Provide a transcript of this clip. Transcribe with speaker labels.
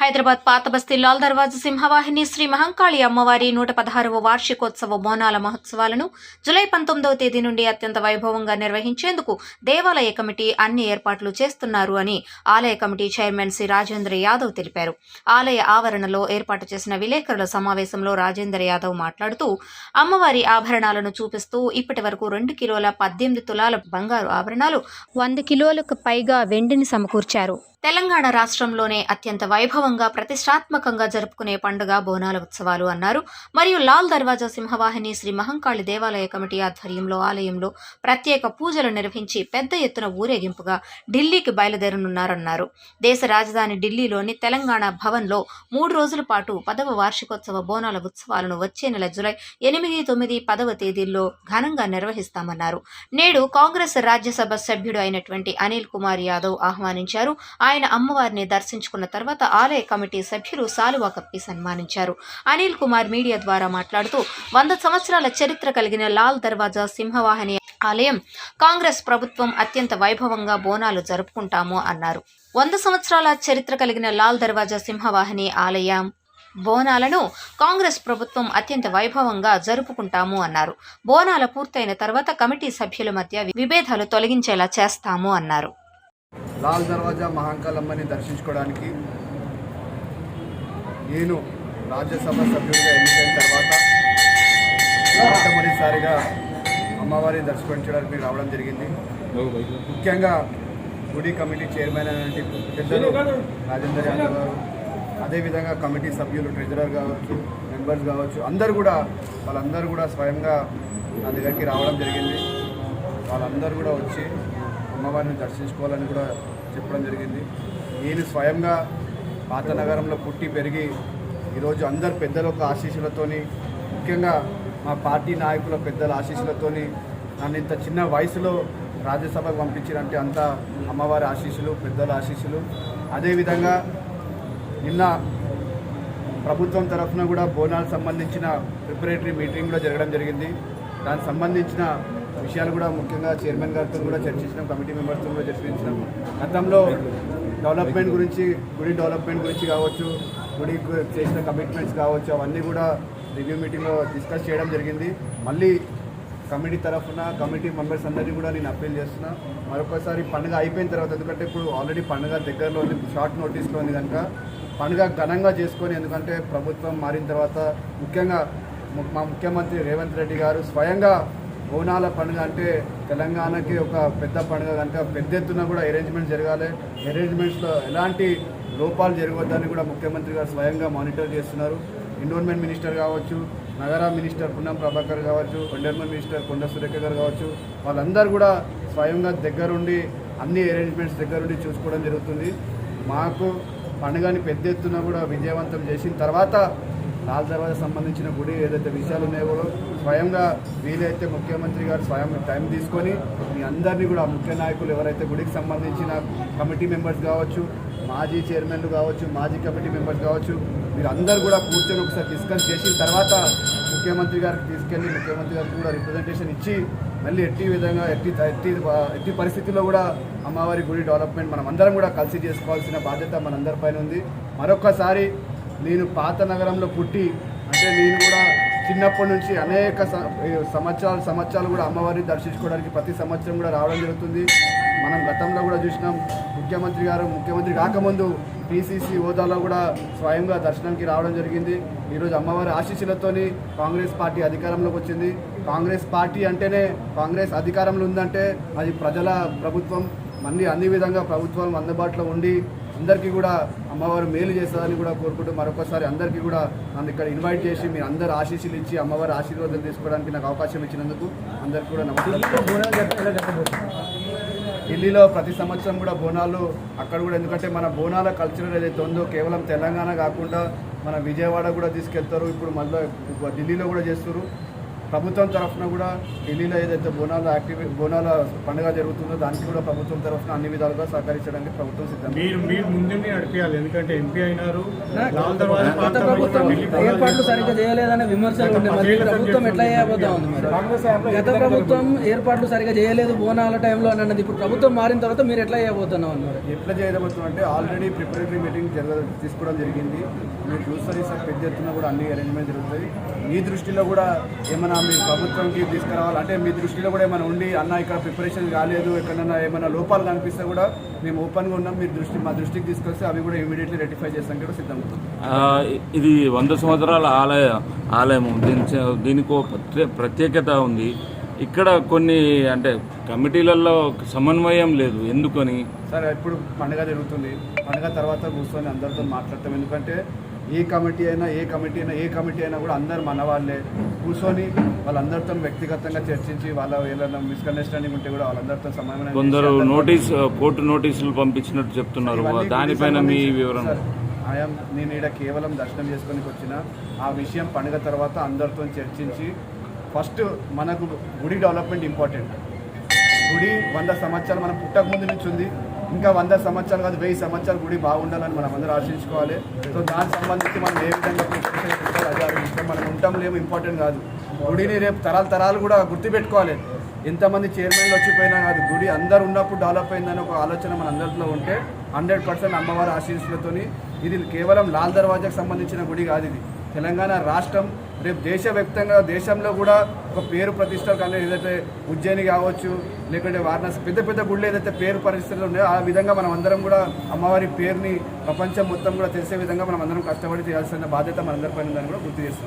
Speaker 1: హైదరాబాద్ పాత బస్తీ లాల్ దర్వాజు సింహవాహిని శ్రీ మహంకాళి అమ్మవారి నూట పదహారవ వార్షికోత్సవ బోనాల మహోత్సవాలను జూలై పంతొమ్మిదవ తేదీ నుండి అత్యంత వైభవంగా నిర్వహించేందుకు దేవాలయ కమిటీ అన్ని ఏర్పాట్లు చేస్తున్నారు అని ఆలయ కమిటీ చైర్మన్ శ్రీ రాజేంద్ర యాదవ్ తెలిపారు. ఆలయ ఆవరణలో ఏర్పాటు చేసిన విలేకరుల సమావేశంలో రాజేంద్ర యాదవ్ మాట్లాడుతూ అమ్మవారి ఆభరణాలను చూపిస్తూ ఇప్పటి వరకు రెండు కిలోల పద్దెనిమిది తులాల బంగారు ఆభరణాలు వంద కిలోలకు పైగా వెండిని సమకూర్చారు. తెలంగాణ రాష్ట్రంలోనే అత్యంత వైభవంగా ప్రతిష్టాత్మకంగా జరుపుకునే పండుగ బోనాల ఉత్సవాలు అన్నారు. మరియు లాల్ దర్వాజా సింహవాహిని శ్రీ మహంకాళి దేవాలయ కమిటీ ఆధ్వర్యంలో ఆలయంలో ప్రత్యేక పూజలు నిర్వహించి పెద్ద ఎత్తున ఊరేగింపుగా ఢిల్లీకి బయలుదేరనున్నారన్నారు. దేశ రాజధాని ఢిల్లీలోని తెలంగాణ భవన్లో మూడు రోజుల పాటు పదవ వార్షికోత్సవ బోనాల ఉత్సవాలను వచ్చే నెల జులై ఎనిమిది తొమ్మిది పదవ తేదీల్లో ఘనంగా నిర్వహిస్తామన్నారు. నేడు కాంగ్రెస్ రాజ్యసభ సభ్యుడు అయినటువంటి అనిల్ కుమార్ యాదవ్ ఆహ్వానించారు. ఆయన ఆయన అమ్మవారిని దర్శించుకున్న తర్వాత ఆలయ కమిటీ సభ్యులు సాలువా కప్పి సన్మానించారు. అనిల్ కుమార్ మీడియా ద్వారా మాట్లాడుతూ వంద సంవత్సరాల చరిత్ర కలిగిన లాల్ దర్వాజా సింహవాహిని ఆలయం కాంగ్రెస్ ప్రభుత్వం అత్యంత వైభవంగా బోనాలు జరుపుకుంటాము అన్నారు. వంద సంవత్సరాల చరిత్ర కలిగిన లాల్ దర్వాజా సింహవాహిని ఆలయం బోనాలను కాంగ్రెస్ ప్రభుత్వం అత్యంత వైభవంగా జరుపుకుంటాము అన్నారు. బోనాల పూర్తయిన తర్వాత కమిటీ సభ్యుల మధ్య విభేదాలు తొలగించేలా చేస్తాము అన్నారు.
Speaker 2: లాల్ దర్వాజా మహాంకాలమ్మని దర్శించుకోవడానికి నేను రాజ్యసభ సభ్యుడిగా ఎన్నికైన తర్వాత మొట్టమొదటిసారిగా అమ్మవారిని దర్శించడానికి రావడం జరిగింది. ముఖ్యంగా గుడి కమిటీ చైర్మన్ అనేటి పెద్దలు రాజేందర్ యాదవ్ గారు అదేవిధంగా కమిటీ సభ్యులు ట్రెజరర్ కావచ్చు మెంబర్స్ కావచ్చు అందరూ కూడా వాళ్ళందరూ కూడా స్వయంగా నా దగ్గరికి రావడం జరిగింది. వాళ్ళందరూ కూడా వచ్చి అమ్మవారిని దర్శించుకోవాలని కూడా చెప్పడం జరిగింది. నేను స్వయంగా పాత నగరంలో పుట్టి పెరిగి ఈరోజు అందరు పెద్దల యొక్క ఆశీస్సులతోని ముఖ్యంగా మా పార్టీ నాయకుల పెద్దల ఆశీస్సులతోని నన్ను ఇంత చిన్న వయసులో రాజ్యసభకు పంపించారంటే అంతా అమ్మవారి ఆశీస్సులు పెద్దల ఆశీస్సులు. అదేవిధంగా నిన్న ప్రభుత్వం తరఫున కూడా బోనాలకు సంబంధించిన ప్రిపరేటరీ మీటింగ్ కూడా జరగడం జరిగింది. దానికి సంబంధించిన విషయాలు కూడా ముఖ్యంగా చైర్మన్ గారితో కూడా చర్చించినాం కమిటీ మెంబర్స్తో కూడా చర్చించినాం. గతంలో డెవలప్మెంట్ గురించి గుడి డెవలప్మెంట్ గురించి కావచ్చు గుడి చేసిన కమిట్మెంట్స్ కావచ్చు అవన్నీ కూడా రివ్యూ మీటింగ్లో డిస్కస్ చేయడం జరిగింది. మళ్ళీ కమిటీ తరఫున కమిటీ మెంబర్స్ అందరినీ కూడా నేను అప్పీల్ చేస్తున్నా. మరొకసారి పండుగ అయిపోయిన తర్వాత ఎందుకంటే ఇప్పుడు ఆల్రెడీ పండుగ దగ్గరలో ఉంది షార్ట్ నోటీస్లో ఉంది కనుక పండుగ ఘనంగా చేసుకొని ఎందుకంటే ప్రభుత్వం మారిన తర్వాత ముఖ్యంగా మా ముఖ్యమంత్రి రేవంత్ రెడ్డి గారు స్వయంగా బోనాల పండుగ అంటే తెలంగాణకి ఒక పెద్ద పండుగ కనుక పెద్ద ఎత్తున కూడా అరేంజ్మెంట్స్ జరగాలి. అరేంజ్మెంట్స్లో ఎలాంటి లోపాలు జరగవద్దని కూడా ముఖ్యమంత్రి గారు స్వయంగా మానిటర్ చేస్తున్నారు. ఎండోన్మెంట్ మినిస్టర్ కావచ్చు నగర మినిస్టర్ పున్నం ప్రభాకర్ కావచ్చు ఎండోన్మెంట్ మినిస్టర్ కొండ సురేఖ గారు కావచ్చు వాళ్ళందరూ కూడా స్వయంగా దగ్గరుండి అన్ని అరేంజ్మెంట్స్ దగ్గరుండి చూసుకోవడం జరుగుతుంది. మాకు పండుగని పెద్ద ఎత్తున కూడా విజయవంతం చేసిన తర్వాత లాల్ దర్వాజా సంబంధించిన గుడి ఏదైతే విషయాలు ఉన్నాయో కూడా స్వయంగా వీలైతే ముఖ్యమంత్రి గారు స్వయం టైం తీసుకొని మీ అందరినీ కూడా ముఖ్య నాయకులు ఎవరైతే గుడికి సంబంధించిన కమిటీ మెంబర్స్ కావచ్చు మాజీ చైర్మన్లు కావచ్చు మాజీ కమిటీ మెంబర్స్ కావచ్చు మీరు అందరు కూడా కూర్చొని ఒకసారి డిస్కస్ చేసిన తర్వాత ముఖ్యమంత్రి గారికి తీసుకెళ్ళి ముఖ్యమంత్రి గారికి కూడా రిప్రజెంటేషన్ ఇచ్చి మళ్ళీ ఎట్టి విధంగా ఎట్టి ఎట్టి ఎట్టి పరిస్థితుల్లో కూడా అమ్మవారి గుడి డెవలప్మెంట్ మనం అందరం కూడా కలిసి చేసుకోవాల్సిన బాధ్యత మనందరిపైన ఉంది. మరొకసారి నేను పాత నగరంలో పుట్టి అంటే నేను కూడా చిన్నప్పటి నుంచి అనేక సంవత్సరాలు సంవత్సరాలు కూడా అమ్మవారిని దర్శించుకోవడానికి ప్రతి సంవత్సరం కూడా రావడం జరుగుతుంది. మనం గతంలో కూడా చూసినాం ముఖ్యమంత్రి గారు ముఖ్యమంత్రి కాకముందు పిసిసి హోదాలో కూడా స్వయంగా దర్శనానికి రావడం జరిగింది. ఈరోజు అమ్మవారి ఆశీస్సులతోని కాంగ్రెస్ పార్టీ అధికారంలోకి వచ్చింది. కాంగ్రెస్ పార్టీ అంటేనే కాంగ్రెస్ అధికారంలో ఉందంటే అది ప్రజల ప్రభుత్వం. మళ్ళీ అన్ని విధంగా ప్రభుత్వం అందుబాటులో ఉండి అందరికీ కూడా అమ్మవారు మేలు చేస్తుందని కూడా కోరుకుంటూ మరొకసారి అందరికీ కూడా నన్ను ఇక్కడ ఇన్వైట్ చేసి మీరు అందరు ఆశీస్సులు ఇచ్చి అమ్మవారి ఆశీర్వాదం తీసుకోవడానికి నాకు అవకాశం ఇచ్చినందుకు అందరికీ కూడా నమస్కారం. ఢిల్లీలో ప్రతి సంవత్సరం కూడా బోనాలు అక్కడ కూడా ఎందుకంటే మన బోనాల కల్చర్ ఏదైతే ఉందో కేవలం తెలంగాణ కాకుండా మన విజయవాడ కూడా తీసుకెళ్తారు. ఇప్పుడు మళ్ళీ ఢిల్లీలో కూడా చేస్తారు ప్రభుత్వం తరఫున కూడా ఢిల్లీలో ఏదైతే బోనాల యాక్టివి బోనాల పండుగ జరుగుతుందో దానికి కూడా ప్రభుత్వం తరఫున అన్ని విధాలుగా సహకరించడానికి ప్రభుత్వం సిద్ధం
Speaker 3: మీరు మీరు నడిపించాలి ఎందుకంటే ఎంపీ అయినారు.
Speaker 4: ఏర్పాట్లు సరిగ్గా చేయలేదనే విమర్శలు ప్రభుత్వం ఎట్లా చేయబోతా ఉంది గత ప్రభుత్వం ఏర్పాట్లు సరిగ్గా చేయలేదు బోనాల టైంలో అని అన్నది. ఇప్పుడు ప్రభుత్వం మారిన తర్వాత మీరు ఎట్లా చేయబోతున్నాం అన్నారు
Speaker 2: ఎట్లా చేయబోతున్నాం అంటే ఆల్రెడీ ప్రిపరేటరీ మీటింగ్ జరగ తీసుకోవడం జరిగింది. మీరు చూస్తారు ఈసారి పెద్ద ఎత్తున కూడా అన్ని అరేంజ్మెంట్ జరుగుతాయి. మీ దృష్టిలో కూడా ఏమైనా మీ ప్రభుత్వంకి తీసుకురావాలి. అంటే మీ దృష్టిలో కూడా ఏమైనా ఉండి అన్న ఇక్కడ ప్రిపరేషన్ కాలేదు ఎక్కడైనా ఏమైనా లోపాలు కనిపిస్తే కూడా మేము ఓపెన్గా ఉన్నాం. మీ దృష్టి మా దృష్టికి తీసుకొస్తే అవి కూడా ఇమీడియట్లీ రెటిఫై చేస్తానికి కూడా సిద్ధంగా
Speaker 5: ఆ, ఇది వంద సంవత్సరాల ఆలయ ఆలయం. దీని దీనికి ప్రత్యేకత ఉంది. ఇక్కడ కొన్ని అంటే కమిటీలలో సమన్వయం లేదు. ఎందుకని?
Speaker 2: సరే ఇప్పుడు పండుగ జరుగుతుంది. పండుగ తర్వాత కూర్చొని అందరితో మాట్లాడతాం. ఎందుకంటే ఏ కమిటీ అయినా ఏ కమిటీ అయినా ఏ కమిటీ అయినా కూడా అందరు మన వాళ్ళే కూర్చొని వాళ్ళందరితో వ్యక్తిగతంగా చర్చించి వాళ్ళ ఏదైనా మిస్అండర్స్టాండింగ్ ఉంటే కూడా వాళ్ళందరితో చేసి
Speaker 5: కొందరు నోటీస్ కోర్టు నోటీసులు పంపించినట్టు చెప్తున్నారు. దానిపైన మీ వివరణ.
Speaker 2: ఆయాం నేను ఇక్కడ కేవలం దర్శనం చేసుకొని వచ్చిన ఆ విషయం పండుగ తర్వాత అందరితో చర్చించి ఫస్ట్ మనకు గుడి డెవలప్మెంట్ ఇంపార్టెంట్. గుడి వంద సంవత్సరాలు మనం పుట్టక ముందు నుంచి ఉంది ఇంకా వంద సంవత్సరాలు కాదు వెయ్యి సంవత్సరాలు గుడి బాగుండాలని మనం అందరూ ఆశించుకోవాలి. సో దానికి సంబంధించి మనం ఏ విధంగా ప్రిపరేషన్ మనం ఉంటాం లేము ఇంపార్టెంట్ కాదు. గుడిని రేపు తరాలు తరాలు కూడా గుర్తుపెట్టుకోవాలి. ఎంతమంది చైర్మన్లు వచ్చిపోయినా కాదు గుడి అందరు ఉన్నప్పుడు డెవలప్ అయిందని ఒక ఆలోచన మన అందరిలో ఉంటే హండ్రెడ్ పర్సెంట్ అమ్మవారి ఆశీస్సులతో ఇది కేవలం లాల్ దర్వాజాకు సంబంధించిన గుడి కాదు ఇది. తెలంగాణ రాష్ట్రం రేపు దేశవ్యాప్తంగా దేశంలో కూడా ఒక పేరు ప్రతిష్టలు కానీ ఏదైతే ఉజ్జయిని కావచ్చు లేకుంటే వారణాసి పెద్ద పెద్ద గుళ్ళు ఏదైతే పేరు పరిస్థితులు ఉన్నాయో ఆ విధంగా మనం అందరం కూడా అమ్మవారి పేరుని ప్రపంచం మొత్తం కూడా తెలిసే విధంగా మనం అందరం కష్టపడి చేయాల్సిన బాధ్యత మనందరిపైన ఉందని కూడా గుర్తు చేస్తాం